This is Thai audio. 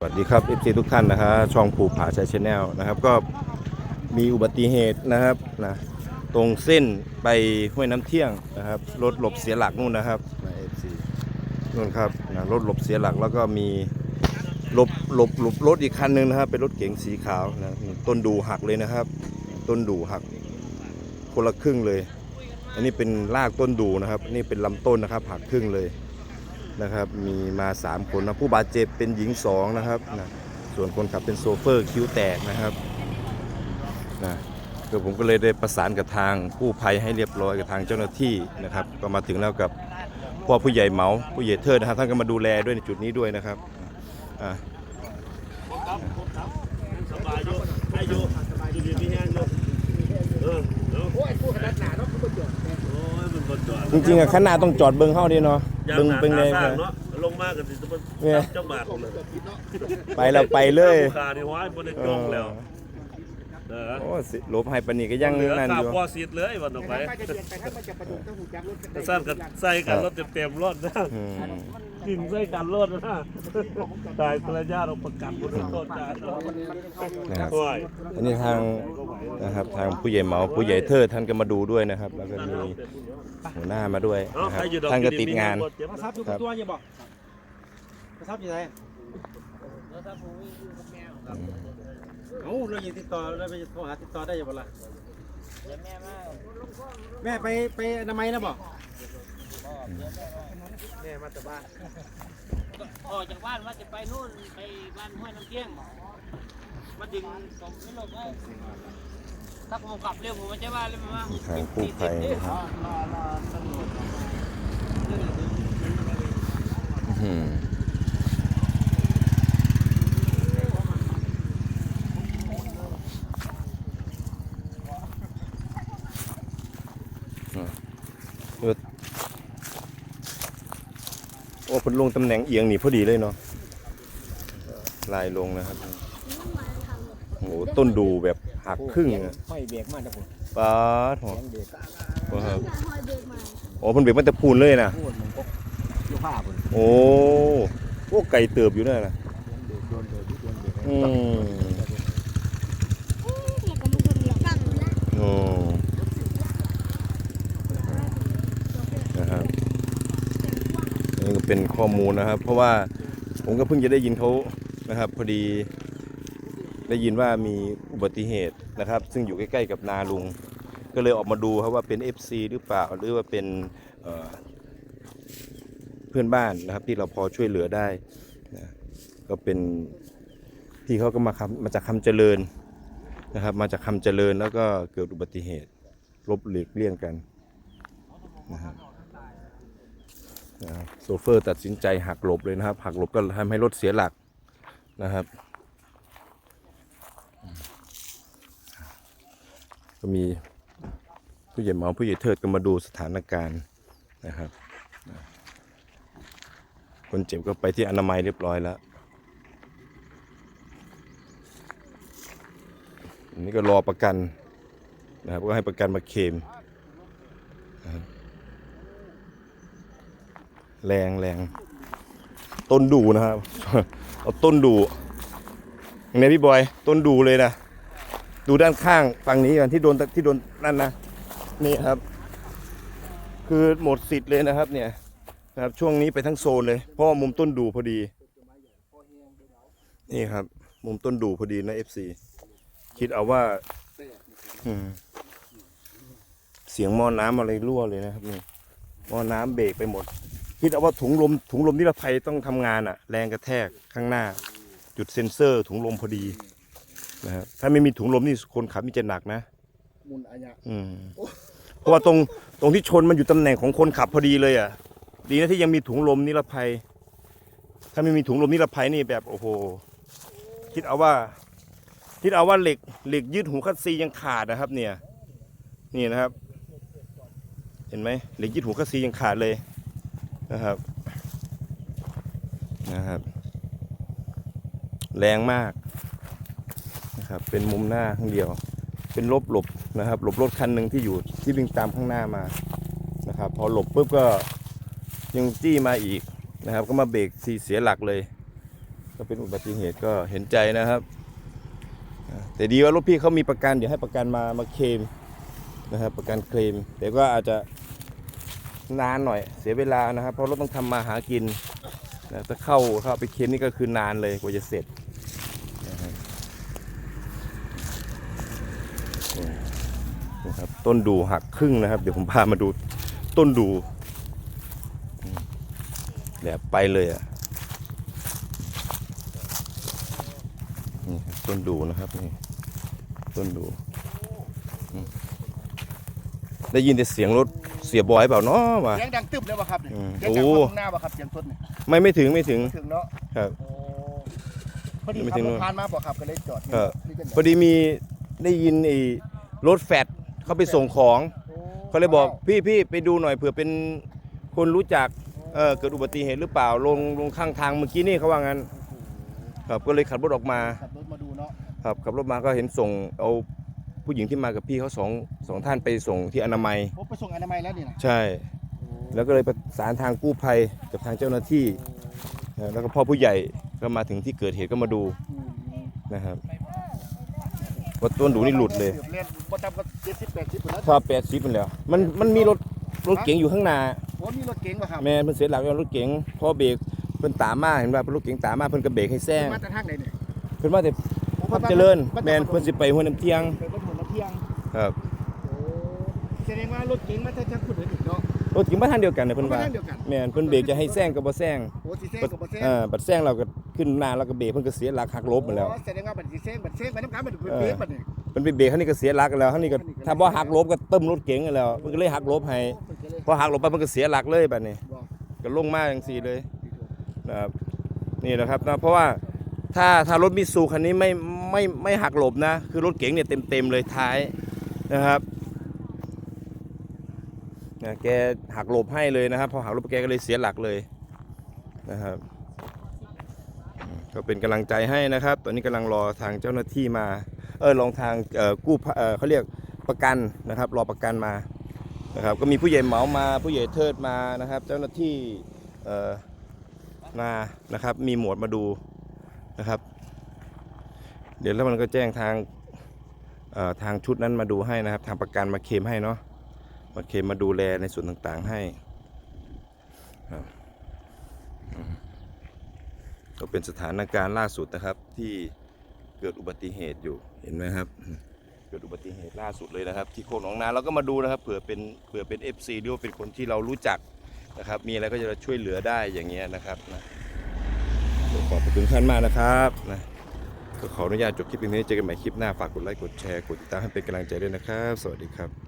สวัสดีครับ FC ทุกท่านนะครับช่องผูผาชัยชแนลนะครับก็มีอุบัติเหตุนะครับนะตรงเส้นไปห้วยน้ำเที่ยงนะครับรถหลบเสียหลักนู่นนะครับนะ FC นู่นครับนะรถหลบเสียหลักแล้วก็มีหลบหลบหลบรถอีกคันหนึ่งนะครับเป็นรถเก๋งสีขาวนะต้นดูหักเลยนะครับ ต้นดูหักคนละครึ่งเลย อันนี้เป็นรากต้นดูนะครับอันนี่เป็นลำต้นนะครับหักครึ่งเลย นะครับ มีมา 3 คนนะผู้บาดเจ็บเป็นหญิง 2 นะครับนะส่วนคนขับเป็นโซเฟอร์คิ้วแตกนะครับนะคือผมก็เลยได้ประสานกับทางผู้ภัยให้เรียบร้อยกับทางเจ้าหน้าที่นะครับ ก็มาถึงแล้วกับพ่อผู้ใหญ่เหมาผู้ใหญ่เทิดนะครับท่านก็มาดูแลด้วยในจุดนี้ด้วยนะครับอ่าสบายอยู่ให้อยู่อยู่ดีมีแห้งอยู่เออเนาะโอ้ยพูดขนาดหนาเนาะมันจอดโอ้ยมันบ่ จอดจริงๆอะข้างหน้าต้องจอดเบิ้งเข้าดีเนาะยางเบิ้งหนาเป็นไงตาสร้างเนาะลงมากันสิจะมาเนี่ยเจ้าบาทเลยไปแล้วไปเลยผู้ขานี่ห้อยบ่ได้จงแล้วเออโอ้สิลบให้ปานนี้ก็ยังเหลือนั่นข้าอวยู่พอสิทธิ์เลยวันออกไปถ้าจะเปลี่ยนไปถ้ามันจะประดุกต้องหูจักรถกันแต่สั้นกันใส่กันรถเต็มๆรถนะอืม กินใส่กันรถนะตายภรรยาเราประกันบ่ได้โทษจ่ายนะครับโอ้ยอันนี้ทางนะครับทางผู้ใหญ่เหมาผู้ใหญ่เทิดท่านก็มาดูด้วยนะครับ แล้วก็มีหัวหน้ามาด้วยเอ้านะคใครัรบอยู่ดอกท่านก็ติดงานเจ็บมาซับอยู่กับตัวอย่าบอกมาซับอยู่ไหนเอ้าเรายังติดต่อเราไปโทรหาติดต่อได้ยังบ่ล่ะแม่ไปไปอนามัยนะบอก แม่มาแต่บ้านออกจากบ้านว่าจะไปนู่นไปบ้านห้วยน้ำเที่ยงมาดึงผมไม่หลบไว้ถ้าผมขับเร็วผมไม่ใช่ว่าเลยมาทางกู้ภัยนะครับอื้อหืออะเออโอ้เพิ่นลงตำแหน่งเอียงนี่พอดีเลยเนาะลายลงนะครับโอ้โหต้นดูแบบหักครึ่งอะห้อยเบรกมาแต่ผมปาดหัวเบรกบ่ครับโอ้เพิ่นเบรกมันแต่พูนเลยนะพูดมันก็ลูกผ้าผมโอ้โอ้ไก่เติบอยู่นั่นนะโดนเบรกโดนเบรกอืมโอ้นะครับอันนี่ก็ เป็นข้อมูลนะครับ เพราะว่าผมก็เพิ่งจะได้ยินเขานะครับ พอดีได้ยินว่ามีอุบัติเหตุนะครับ ซึ่งอยู่ใกล้ ๆ กับนาลุง ก็เลยออกมาดูครับว่าเป็น FC หรือเปล่าหรือว่าเป็นเเพื่อนบ้านนะครับ ที่เราพอช่วยเหลือได้นะก็เป็นพี่เขาก็มาคำมาจากคำเจริญนะครับ มาจากคำเจริญแล้วก็เกิดอุบัติเหตุลบหลีกเลี่ยงกันนะครับ โซเฟอร์ตัดสินใจหักหลบเลยนะครับหักหลบก็ทำให้รถเสียหลักนะครับ ก็มีผู้ใหญ่เหมาผู้ใหญ่เทิดก็มาดูสถานการณ์นะครับ คนเจ็บก็ไปที่อนามัยเรียบร้อยแล้วอันนี้ก็รอประกันนะครับก็ให้ประกันมาเคลมนะครับ แรงแรงต้นดูนะครับเอาต้นดูอย่างนี้พี่บอยต้นดูเลยนะดูด้านข้างฝั่งนี้กันที่โดนที่โดนนั่นนะนี่ครับ คือหมดสิทธิ์เลยนะครับ เนี่ยนะครับช่วงนี้ไปทั้งโซนเลยเพราะว่ามุมต้นดูพอดี นี่ครับ มุมต้นดูพอดีนะ FC คิดเอาว่าเสียงหม้อน้ำอะไรรั่วเลยนะครับนี่หม้อน้ำเบรกไปหมด คิดเอาว่าถุงลมถุงลมนิรภัยต้องทำงานอะแรงกระแทกข้างหน้า จุดเซ็นเซอร์ ถุงลมพอดีนะครับถ้าไม่มีถุงลมนี่คนขับนี่จะหนักนะมุนอัญญะอืมเพราะว่าตรงตรงที่ชนมันอยู่ตำแหน่งของคนขับพอดีเลยอะ ดีนะที่ยังมีถุงลมนิรภัย ถ้าไม่มีถุงลมนิรภัยนี่แบบโอ้โหคิดเอาว่า คิดเอาว่าเหล็กเหล็กยืดหูคัดซียังขาดนะครับ เนี่ย นี่นะครับ เห็นไหมเหล็กยืดหูคัดซียังขาดเลย นะครับนะครับ แรงมากนะครับ เป็นมุมหน้าข้างเดียว เป็นลบหลบนะครับ หลบรถคันหนึ่งที่อยู่ที่วิ่งตามข้างหน้ามานะครับ พอหลบปุ๊บก็ยังจี้มาอีกนะครับ ก็มาเบรกสีเสียหลักเลย ก็เป็นอุบัติเหตุก็เห็นใจนะครับ แต่ดีว่ารถพี่เขามีประกันเดี๋ยวให้ประกันมามาเคลมนะครับ ประกันเคลมแต่ก็อาจจะ นานหน่อยเสียเวลานะครับ เพราะรถต้องทำมาหากินนะถ้าเข้าเข้าไปเคลมนี่ก็คือนานเลยกว่าจะเสร็จนะครับต้นดูหักครึ่งนะครับ เดี๋ยวผมพามาดูต้นดูแหลบไปเลยอะนี่ต้นดูนะครับนี่ต้นดู ได้ยินแต่เสียงรถ เสียบอยเปล่าเนาะมาเสียงดังตึบเลยป่ะครับเนี่ยอืมเสียงจากโอ้คนข้างหน้าป่ะครับเสียงต้นเนี่ยไม่ไม่ถึงไม่ถึง ถึงเนาะครับ โอ้พอดีไม่ขัถึบงรนู่ถนผ่านมาป่ะครับก็เลยจอดครับ นี่จังใดพอดีมีได้ยินไอ้รถแฟดเขาไปส่งของโอ้เขาเลยบอกพี่พี่ไปดูหน่อยเผื่อเป็นคนรู้จักเออเกิดอุบัติเหตุหรือเปล่าลงลงข้างทางเมื่อกี้นี่เขาว่างั้นครับก็เลยขับรถออกมาขับรถมาดูเนาะครับขับรถมาก็เห็นส่งเอา ผู้หญิงที่มากับพี่เขาสองสองท่านไปส่งที่อนามัยโอ้ไปส่งอนามัยแล้วนี่นะใช่ แล้วก็เลยประสานทางกู้ภัยกับทางเจ้าหน้าที่เออแล้วก็พ่อผู้ใหญ่ก็มาถึงที่เกิดเหตุก็มาดูอืมนะครับว่าต้นดูนี่หลุดเลยเล่นบ่ต่ำกว่าเจ็ดสิบแปดสิบแล้วถ้าแปดสิบมันแล้ว มันมันมีรถรถเก๋งอยู่ข้างหน้าโอ้มีรถเก๋งป่ะครับแม่เพิ่นเสียหลักแล้วรถเก๋งพอเบรกเพิ่นตามมาเห็นว่าเป็นรถเก๋งตามมาเพิ่นก็เบรกให้แซงมาจากทางไหนเนี่ยเพิ่นว่าแต่โอ้พับเจริญแม่นเพิ่นสิไปห้วยน้ำเที่ยง ครับโอ้แสดงว่ารถเก๋งมาจากทางคุณเดินอีกเนาะ รถเก๋งมาทางเดียวกันเนี่ยเพิ่นว่ามาทางเดียวกัน แม่นเพิ่นเบรกจะให้แซงก็บ่แซงโอ้สีแซงกับบ่แซงเออบัดแซงเราก็ขึ้นหน้าแล้วก็เบรกเพิ่นก็เสียหลักหักลบมาแล้วโอ้แสดงว่าบัดสีแซงบัดแซงไปน้ำกันบัดเป็นเออเบรกบัดเนี่ยเพิ่นไปเบรกคันนี้ก็เสียหลักแล้วคันนี้ก็ถ้าบ่หักลบก็ตึ้มรถเก๋งกันแล้วเพิ่นก็เลยหักลบให้โอ้เพิ่นก็เลยพอหักลบไปเพิ่นก็เสียหลักเลยบัดนี้ บอกก็ลงมาจังซี่เลยนะครับนี่นะครับนะเพราะว่าถ้าถ้ารถมิตซูคันนี้ไม่ไม่ไม่หักหลบนะ คือรถเก๋งเนี่ยเต็มๆเลยท้าย นะครับนะแกหักหลบให้เลยนะครับ พอหักหลบแกก็เลยเสียหลักเลยนะครับ ก็เป็นกำลังใจให้นะครับ ตอนนี้กำลังรอทางเจ้าหน้าที่มา เออลองทางเอ่อกู้เขาเรียกประกันนะครับ รอประกันมานะครับ ก็มีผู้ใหญ่เหมามา ผู้ใหญ่เทิดมานะครับ เจ้าหน้าที่มานะครับ มีหมวดมาดูนะครับ เดี๋ยวแล้วมันก็แจ้งทาง ทางชุดนั้นมาดูให้นะครับ ทางประกันมาเคลมให้เนาะมาเคลมมาดูแลในส่วนต่างๆให้ก็เป็นสถานการณ์ล่าสุดนะครับที่เกิดอุบัติเหตุอยู่เห็นไหมครับเกิดอุบัติเหตุล่าสุดเลยนะครับ ที่โคกหนองนาเราก็มาดูนะครับเผื่อเป็นเผื่อเป็น FC หรือว่าเป็นคนที่เรารู้จักนะครับ มีอะไรก็จะช่วยเหลือได้อย่างเงี้ยนะครับนะขอบคุณท่านมากนะครับนะ ก็ขออนุญาตจบคลิปนี้เจอกันใหม่คลิปหน้าฝากกดไลค์กดแชร์กดติดตามให้เป็นกำลังใจด้วยนะครับ สวัสดีครับ